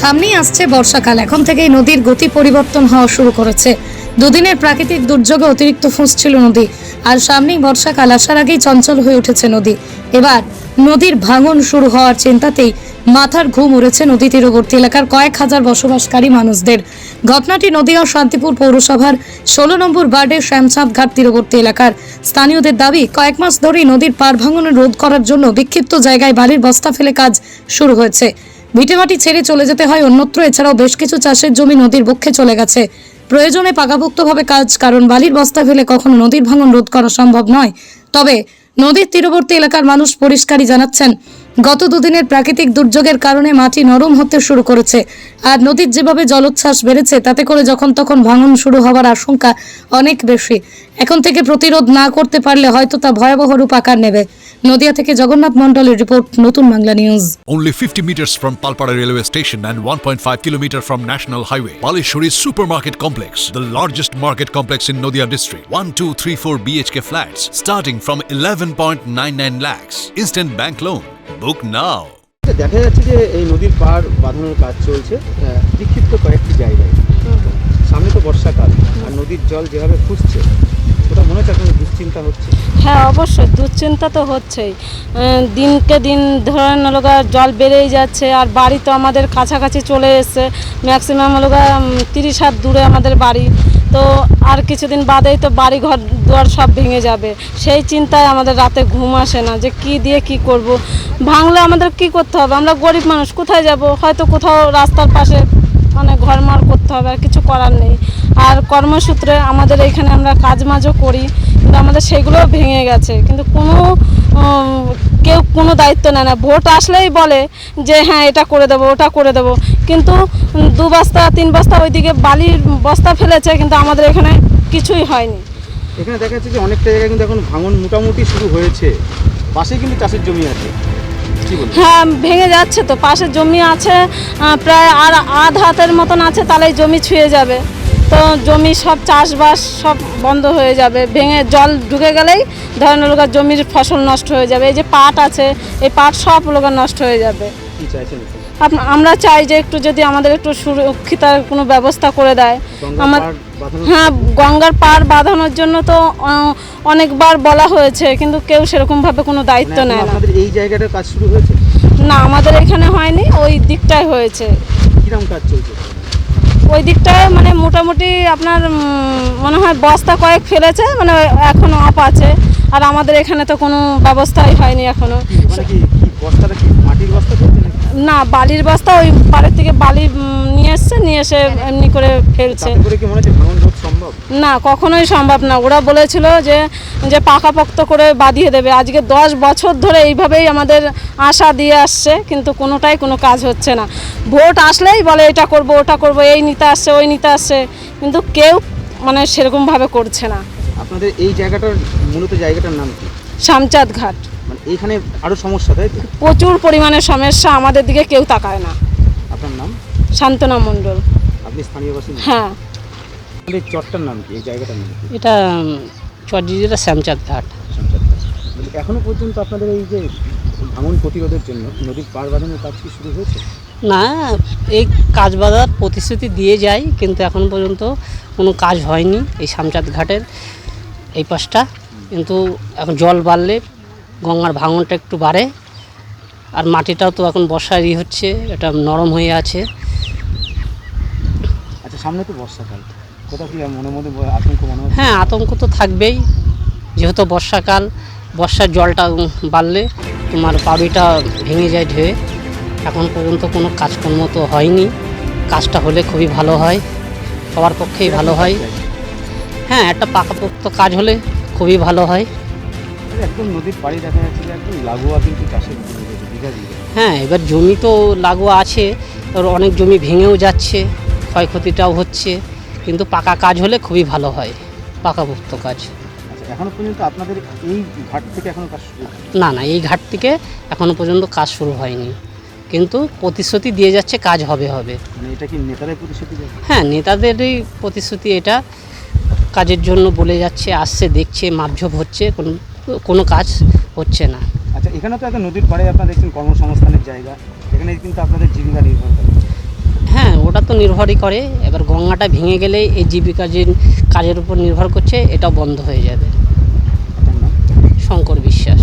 সামনেই আসছে বর্ষাকাল। এখন থেকেই নদীর গতি পরিবর্তন হওয়া শুরু করেছে। দুদিনের প্রাকৃতিক দুর্যোগে অতিরিক্ত ফুঁসছিল নদী। আর সামনেই বর্ষাকাল আসার আগেই চঞ্চল হয়ে উঠেছে নদী। এবার নদীর ভাঙন শুরু হওয়ার চিন্তাতেই মাথার ঘুম উড়েছে নদী তীরবর্তী এলাকার কয়েক হাজার বসবাসকারী মানুষদের। ঘটনাটি নদীয়া শান্তিপুর পৌরসভার ষোলো নম্বর বার্ডের শ্যামচাঁদ ঘাট তীরবর্তী এলাকার। স্থানীয়দের দাবি, কয়েক মাস ধরেই নদীর পার ভাঙনের রোধ করার জন্য বিক্ষিপ্ত জায়গায় বাড়ির বস্তা ফেলে কাজ শুরু হয়েছে। ভিটেমাটি ছেড়ে চলে যেতে হয়। অন্যত্র এছাড়াও বেশ কিছু চাষের জমি নদীর বক্ষে চলে গেছে। প্রয়োজনে পাকাভুক্তভাবে কাজ, কারণ বালির বস্তা ফেলে কখনো নদীর ভাঙন রোধ করা সম্ভব নয়। তবে নদীর তীরবর্তী এলাকার মানুষ পরিষ্কারই জানাচ্ছেন, গত দুদিনের প্রাকৃতিক দুর্যোগের কারণে মাটি নরম হতে শুরু করেছে। আর নদীর যেভাবে জলোচ্ছ্বাস বেড়েছে, তাতে করে যখন তখন ভাঙন শুরু হওয়ার আশঙ্কা অনেক বেশি। এখন থেকে প্রতিরোধ না করতে পারলে হয়তো তা ভয়াবহ রূপ আকার নেবে। নদিয়া থেকে জগন্নাথ মণ্ডলের রিপোর্ট নতুন Bangla news Only 50 meters from Palpara railway station and 1.5 kilometer from National Highway. Palishuri Supermarket Complex, the largest market complex in Noida district. 1, 2, 3, 4 BHK flats starting from 11.99 lakhs. Instant bank loan. Book now. দেখা যাচ্ছে যে এই নদীর পার বাঁধানোর কাজ চলছে বিক্ষিপ্ত কয়েকটি জায়গায় সামনে তো বর্ষাকাল আর নদীর জল যেভাবে ফুসছে ওটা মনে হচ্ছে এখন দুশ্চিন্তা হচ্ছে হ্যাঁ অবশ্যই, দুশ্চিন্তা তো হচ্ছেই। দিনকে দিন ধরেন হলোগা জল বেড়েই যাচ্ছে, আর বাড়ি তো আমাদের কাছাকাছি চলে এসছে। ম্যাক্সিমাম হলোগা তিরিশ হাত দূরে আমাদের বাড়ি। তো আর কিছুদিন বাদেই তো বাড়ি ঘর দুয়ার সব ভেঙে যাবে। সেই চিন্তায় আমাদের রাতে ঘুম আসে না, যে কি দিয়ে কি করব? ভাঙলে আমাদের কি করতে হবে? আমরা গরিব মানুষ, কোথায় যাব? হয়তো কোথাও রাস্তার পাশে মানে ঘরমার করতে হবে, আর কিছু করার নেই। আর কর্মসূত্রে আমাদের এখানে আমরা কাজ মাজও করি, কিন্তু আমাদের সেগুলোও ভেঙে গেছে। কিন্তু কোনো কেউ কোনো দায়িত্ব নেয় না। ভোট আসলেই বলে যে হ্যাঁ এটা করে দেবো, ওটা করে দেবো। কিন্তু দু বস্তা, তিন বস্তা ওইদিকে বালির বস্তা ফেলেছে, কিন্তু আমাদের এখানে কিছুই হয়নি। এখানে দেখা যাচ্ছে যে অনেকটা জায়গায় কিন্তু এখন ভাঙন মোটামুটি শুরু হয়েছে। পাশে কিন্তু চাষের জমি আছে। হ্যাঁ ভেঙে যাচ্ছে তো পাশে জমি আছে প্রায় আর আধ হাতের মতন আছে তাহলে জমি ছুঁয়ে যাবে। তো জমি সব চাষবাস সব বন্ধ হয়ে যাবে ভেঙে জল ঢুকে গেলেই ধরেন লোকের জমির ফসল নষ্ট হয়ে যাবে। এই যে পাট আছে এই পাট সব লোকের নষ্ট হয়ে যাবে। আপ- আমরা চাই যে একটু যদি আমাদের একটু সুরক্ষিতার কোনো ব্যবস্থা করে দেয়। আমার হ্যাঁ গঙ্গার পার বাঁধানোর জন্য তো অনেকবার বলা হয়েছে কিন্তু কেউ সেরকমভাবে কোনো দায়িত্ব মানে নেয় না। এই জায়গাটার কাজ শুরু হয়েছে? না আমাদের এখানে হয়নি ওই দিকটায় হয়েছে। কাজ চলছে? ওই দিকটায় মানে মোটামুটি আপনার মনে হয় বস্তা কয়েক ফেলেছে মানে এখনও অফ আছে আর আমাদের এখানে তো কোনো ব্যবস্থাই হয়নি এখনও। না বালির বস্তা ওই পাড়ের থেকে বালি নিয়ে এসছে নিয়ে এসে এমনি করে ফেলছে। না কখনোই সম্ভব না। ওরা বলেছিল যে যে পাকাপোক্ত করে বাঁধিয়ে দেবে। আজকে দশ বছর ধরে এইভাবেই আমাদের আশা দিয়ে আসছে কিন্তু কোনোটাই কোনো কাজ হচ্ছে না। ভোট আসলেই বলে এটা করব ওটা করব এই নিতে আসছে ওই নিতে আসছে। কিন্তু কেউ মানে সেরকমভাবে করছে না। আপনাদের এই জায়গাটার মূলত জায়গাটার নাম কি? শামচাঁদ ঘাট। মানে এইখানে আরও সমস্যা তাই তো? প্রচুর পরিমাণে সমস্যা আমাদের দিকে কেউ তাকায় না। আপনার নাম? শান্তনা মণ্ডল। আপনি স্থানীয় বাসিন্দা হ্যাঁ। আপনাদের এই চরটার নাম কি? এই জায়গাটার নাম কি? এটা চটজিরা শ্যামচাঁদ ঘাট। বলি, এখনও পর্যন্ত আপনাদের এই যে ভাঙন প্রতিরোধের জন্য নদীর পার বাঁধানোর কাজ কি শুরু হয়েছে? না এই কাজ বাজার প্রতিশ্রুতি দিয়ে যায় কিন্তু এখন পর্যন্ত কোনো কাজ হয়নি এই শ্যামচাঁদ ঘাটের এই পাশটা। কিন্তু এখন জল বাড়লে গঙ্গার ভাঙনটা একটু বাড়ে আর মাটিটাও তো এখন বর্ষার ই হচ্ছে এটা নরম হয়ে আছে। আচ্ছা সামনে তো বর্ষাকাল। কোথাও কি মনে মধ্যে আতঙ্ক মনে হ্যাঁ আতঙ্ক তো থাকবেই। যেহেতু বর্ষাকাল বর্ষার জলটা বাড়লে তোমার পাড়িটা ভেঙে যায় ঢেয়ে এখন পর্যন্ত কোনো কাজকর্ম তো হয়নি। কাজটা হলে খুবই ভালো হয় সবার পক্ষেই ভালো হয়। হ্যাঁ একটা পাকাপোক্ত কাজ হলে খুবই ভালো হয়। একদম নদীর পাড়ে দেখা যাচ্ছে যে একদম লাগোয়া কিন্তু চাষের জমি রয়েছে, বিঘা বিঘা হ্যাঁ এবার জমি তো লাগোয়া আছে অনেক জমি ভেঙেও যাচ্ছে ক্ষয়ক্ষতিটাও হচ্ছে কিন্তু পাকা কাজ হলে খুবই ভালো হয় পাকাপোক্ত কাজ। আচ্ছা এখনও পর্যন্ত আপনাদের এই ঘাট থেকে এখনও কাজ শুরু না না এই ঘাট থেকে এখনও পর্যন্ত কাজ শুরু হয়নি কিন্তু প্রতিশ্রুতি দিয়ে যাচ্ছে কাজ হবে হবে। মানে এটা কি নেতাদের প্রতিশ্রুতি হ্যাঁ নেতাদেরই প্রতিশ্রুতি এটা কাজের জন্য বলে যাচ্ছে আসছে দেখছে মাপঝোপ হচ্ছে কোনো কোনো কাজ হচ্ছে না। আচ্ছা এখানে তো একটা নদীর পাড়ে আপনারা দেখছেন কর্মসংস্থানের জায়গা। এখানে কিন্তু আপনাদের জীবিকা নির্ভর করে। হ্যাঁ ওটা তো নির্ভরই করে। এবার গঙ্গাটা ভেঙে গেলে এই জীবিকা যে কাজের উপর নির্ভর করছে এটা বন্ধ হয়ে যাবে। শঙ্কর বিশ্বাস।